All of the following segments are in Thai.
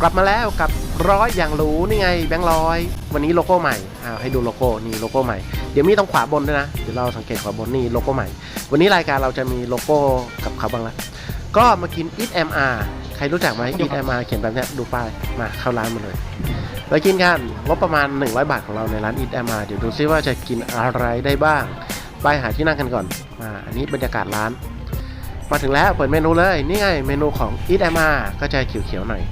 กลับมาแล้วกับร้อยอย่างหรูนี่ไงแบงค์ร้อย วันนี้โลโก้ใหม่อ้าวให้ดูโลโก้นี่โลโก้ใหม่ เดี๋ยวมีตรงขวาบนด้วยนะ เดี๋ยวเราสังเกตขวาบนนี่โลโก้ใหม่ วันนี้รายการเราจะมีโลโก้กับเขาบ้างละก็มากิน Eat MR ใครรู้จักไหม Eat MR เขียนแบบนี้ดูป้ายมาเข้าร้านมาเลยไปกินกันงบประมาณ 100 บาทของเราในร้าน Eat MR เดี๋ยวดูซิว่าจะกินอะไรได้บ้าง ไปหาที่นั่งกันก่อนมาอันนี้บรรยากาศร้าน มาถึงแล้วเปิดเมนูเลยนี่ไงเมนูของ Eat MR ก็จะเขียวๆหน่อย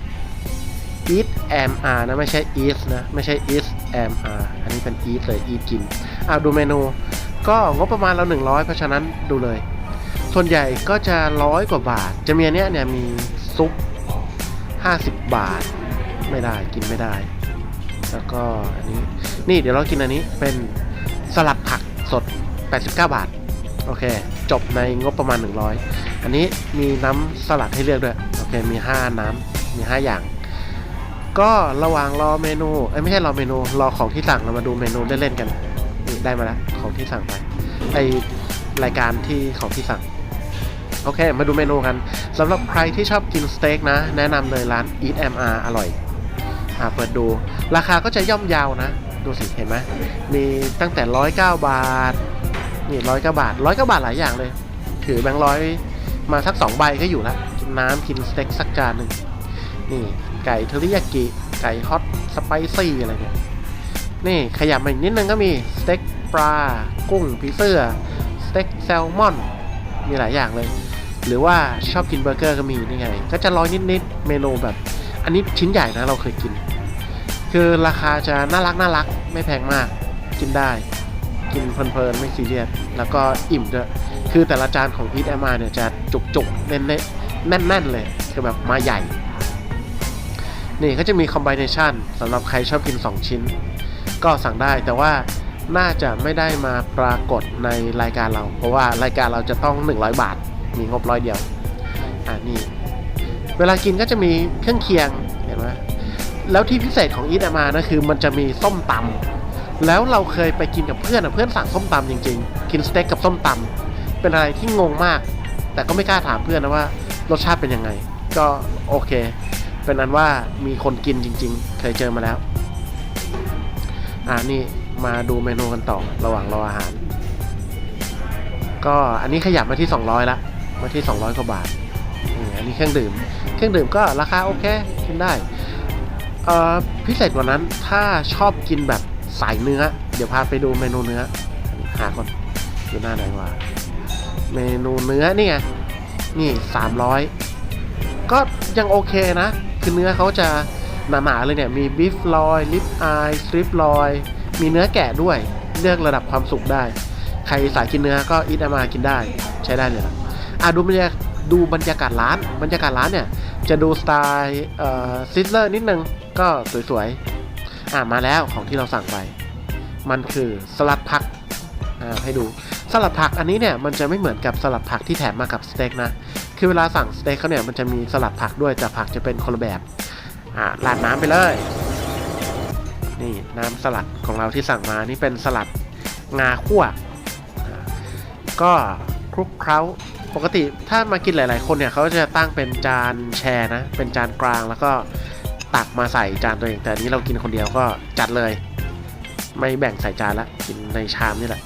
Eat MR นะไม่ใช่ Eat นะ ไม่ใช่ Eat MR อันนี้เป็น Eat เลย Eat กินอ่าดูเมนู ก็งบประมาณเรา 100 เพราะฉะนั้นดูเลย ส่วนใหญ่ก็จะร้อยกว่าบาท จะมีอันเนี้ยเนี่ยมีซุป 50 บาท ไม่ได้กินไม่ได้ แล้วก็อันนี้ นี่เดี๋ยวเรากินอันนี้เป็นสลัดผักสด 89 บาท โอเค จบในงบประมาณ 100 อันนี้มีน้ำสลัดให้เลือกด้วย โอเค มี 5 น้ำมี 5 อย่าง ก็ระหว่างรอเมนูเอ้ไม่ใช่รอเมนู รอของที่สั่งเรามาดูเมนูเล่นๆกันนี่ได้มาแล้วของที่สั่งไปไอรายการที่ของที่สั่งโอเค มาดูเมนูกันสำหรับใครที่ชอบกินสเต็กนะ แนะนำเลยร้าน Eat MR อร่อย อ่า เปิดดู ราคาก็จะย่อมยาวนะ ดูสิ เห็นไหม มีตั้งแต่109บาท นี่ร้อยกว่าบาทร้อยกว่าบาทหลายอย่างเลย ถือแบงค์ร้อยมาสักสองใบก็อยู่ละ น้ำกินสเต็กสักจานหนึ่ง นี่ ไก่เทอริยากิ ไก่ฮอตสไปซี่อะไรเนี่ยนี่ขยับมาอีกนิดนึงก็มีสเต็กปลากุ้งผีเสื้อสเต็กแซลมอน มีหลายอย่างเลย หรือว่าชอบกินเบอร์เกอร์ก็มีนี่ไง ก็จะร้อยนิดๆเมนูแบบ อันนี้ชิ้นใหญ่นะเราเคยกิน คือราคาจะน่ารักน่ารักไม่แพงมาก กินได้ กินเพลินๆไม่ซีเรียสแล้วก็อิ่มด้วยคือแต่ละจานของ Eat MR เนี่ยจะจุกๆเน้นๆแน่นๆเลยคือแบบมาใหญ่ นี่ก็จะมีคอมบิเนชันสำหรับใครชอบกิน 2 ชิ้น ก็สั่งได้แต่ว่าน่าจะไม่ได้มาปรากฏในรายการเรา เพราะว่ารายการเราจะต้อง 100 บาท มีงบร้อยเดียว อ่านี่ เวลากินก็จะมีเครื่องเคียง เห็นไหมแล้วที่พิเศษของ Eat MR นะคือมันจะมีส้มตำแล้วเราเคยไปกินกับเพื่อนอะเพื่อนสั่งส้มตำจริง ๆ กินสเต็กกับส้มตำเป็นอะไรที่งงมาก แต่ก็ไม่กล้าถามเพื่อนนะว่ารสชาติเป็นยังไง ก็โอเค เป็นอันว่ามีคนกินจริง ๆ เคยเจอมาแล้ว อ่านี่มาดูเมนูกันต่อระหว่างรออาหาร ก็อันนี้ขยับมาที่ 200ละมาที่ 200กว่าบาทอันนี้เครื่องดื่ม เครื่องดื่มก็ราคาโอเคกินได้เอ่อพิเศษกว่านั้นถ้าชอบกินแบบสายเนื้อ เดี๋ยวพาไปดูเมนูเนื้อ หาก่อนดูหน้าไหนว่าเมนูเนื้อนี่ไงนี่สามร้อยก็ยังโอเคนะ คือเนื้อเขาจะหนาๆเลยเนี่ย มีบิฟลอยลิปอายสตริปลอย มีเนื้อแกะด้วย เลือกระดับความสุกได้ ใครสายกินเนื้อก็อิตามากินได้ ใช้ได้เลยนะอะดูบรรยากาศดูบรรยากาศร้าน บรรยากาศร้านเนี่ย จะดูสไตล์เออซิสเลอร์นิดนึง ก็สวยๆ อ่ามาแล้วของที่เราสั่งไป มันคือสลัดผัก อ่าให้ดูสลัดผักอันนี้เนี่ยมันจะไม่เหมือนกับสลัดผักที่แถมมากับสเต็กนะ คือเวลาสั่งสเต็กเขาเนี่ยมันจะมีสลัดผักด้วยแต่ผักจะเป็นคนละแบบอ่าราดน้ำไปเลย นี่น้ำสลัดของเราที่สั่งมานี่เป็นสลัดงาคั่วก็คลุกเคล้าปกติถ้ามากินหลาย ๆ คนเนี่ยเขาจะตั้งเป็นจานแชร์นะ เป็นจานกลางแล้วก็ตักมาใส่จานตัวเอง แต่นนี้เรากินคนเดียวก็จัดเลย ไม่แบ่งใส่จานละกินในชามนี่แหละ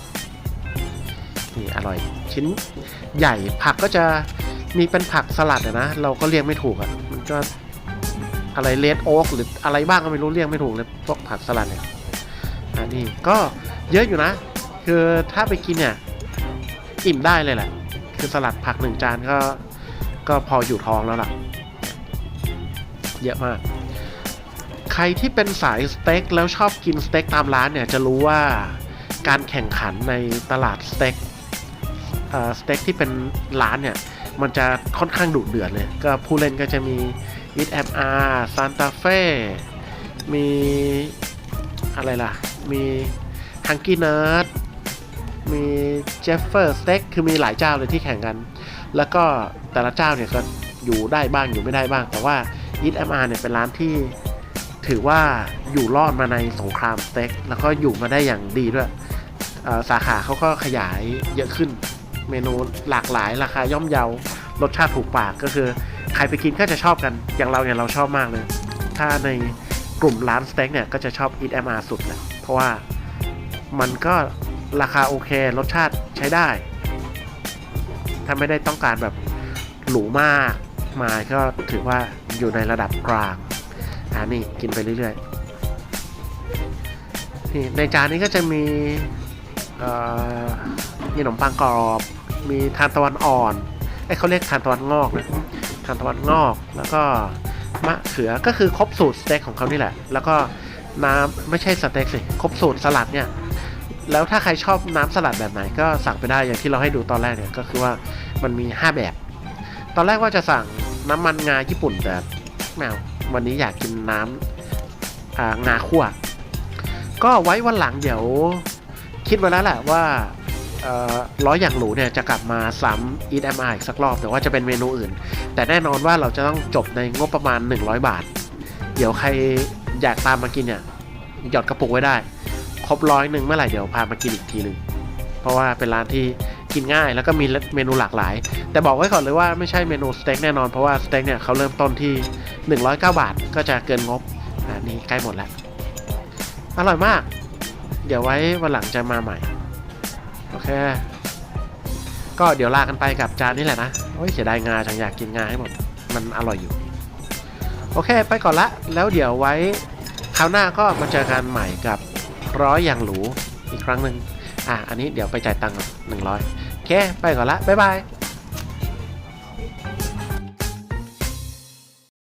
นี่อร่อย ชิ้นใหญ่ผักก็จะ มีเป็นผักสลัดอะนะ เราก็เรียกไม่ถูกอะ่ะมันก็อะไรเลดโอ๊กหรืออะไรบ้างก็ไม่รู้เรียกไม่ถูกเลยพวกผักสลัดเนี่ยอันนี้ก็เยอะอยู่นะ คือถ้าไปกินเนี่ยอิ่มได้เลยแหละ คือสลัดผักหนึ่งจานก็ก็พออยู่ท้องแล้วล่ะ เยอะมาก ใครที่เป็นสายสเต็กแล้วชอบกินสเต็กตามร้านเนี่ยจะรู้ว่าการแข่งขันในตลาดสเต็กสเต็กที่เป็นร้านเนี่ย มันจะค่อนข้างดุเดือดเลย ก็ผู้เล่นก็จะมี Eat MR Santa Fe มีอะไรล่ะ มี Hungry Nerd มีเจฟเฟอร์สเต็กคือมีหลายเจ้าเลยที่แข่งกัน แล้วก็แต่ละเจ้าเนี่ยก็อยู่ได้บ้างอยู่ไม่ได้บ้าง แต่ว่า Eat MR เนี่ยเป็นร้านที่ถือว่าอยู่รอดมาในสงครามสเต็กแล้วก็อยู่มาได้อย่างดีด้วย สาขาเขาก็ขยายเยอะขึ้น เมนูหลากหลายราคาย่อมเยารสชาติถูกปากก็คือใครไปกินก็จะชอบกัน อย่างเราเนี่ยเราชอบมากเลย ถ้าในกลุ่มร้านสเต็กเนี่ยก็จะชอบ Eat MR สุดแหละเพราะว่ามันก็ราคาโอเค รสชาติใช้ได้ ถ้าไม่ได้ต้องการแบบหรูมากมาก็ถือว่าอยู่ในระดับกลางอ่านี่กินไปเรื่อยๆนี่ในจานนี้ก็จะมีมีขนมปังกรอบ มีทานตะวันอ่อนไอ้เขาเรียกทานตะวันงอกนะทานตะวันงอกแล้วก็มะเขือก็คือครบสูตรสเต็กของเขานี่แหละ แล้วก็น้ำไม่ใช่สเต็กสิครบสูตรสลัดเนี่ยแล้วถ้าใครชอบน้ำสลัดแบบไหนก็สั่งไปได้อย่างที่เราให้ดูตอนแรกเนี่ยก็คือว่ามันมี 5 แบบ ตอนแรกว่าจะสั่งน้ำมันงาญี่ปุ่นแต่แมววันนี้อยากกินน้ำอ่างาคั่ว ก็ไว้วันหลังเดี๋ยว คิดไว้แล้วแหละว่า ร้อยอย่างหรูเนี่ยจะกลับมาซ้ำ Eat MI อีกสักรอบ แต่ว่าจะเป็นเมนูอื่น แต่แน่นอนว่าเราจะต้องจบในงบประมาณ 100 บาท เดี๋ยวใครอยากตามมากินเนี่ยหยอดกระปุกไว้ได้ ครบร้อยหนึ่งเมื่อไหร่เดี๋ยวพามากินอีกทีหนึ่งเพราะว่าเป็นร้านที่กินง่ายแล้วก็มีเมนูหลากหลาย แต่บอกไว้ก่อนเลยว่าไม่ใช่เมนูสเต็กแน่นอนเพราะว่าสเต็กเนี่ยเขาเริ่มต้นที่ 109 บาทก็จะเกินงบอันนี้ใกล้หมดแล้ว อร่อยมาก เดี๋ยวไว้วันหลังจะมาใหม่ อเค ก็เดี๋ยวลากันไปกับจานนี้แหละนะ โอ้ยเสียดายงาจังอยากกินงาให้หมด มันอร่อยอยู่ โอเค ไปก่อนละ แล้วเดี๋ยวไว้คราวหน้าก็มาเจอกันใหม่กับร้อยอย่างหรูอีกครั้งหนึ่งอะ อันนี้เดี๋ยวไปจ่ายตังค์หนึ่งร้อยโอเค ไปก่อนละ บ๊ายบาย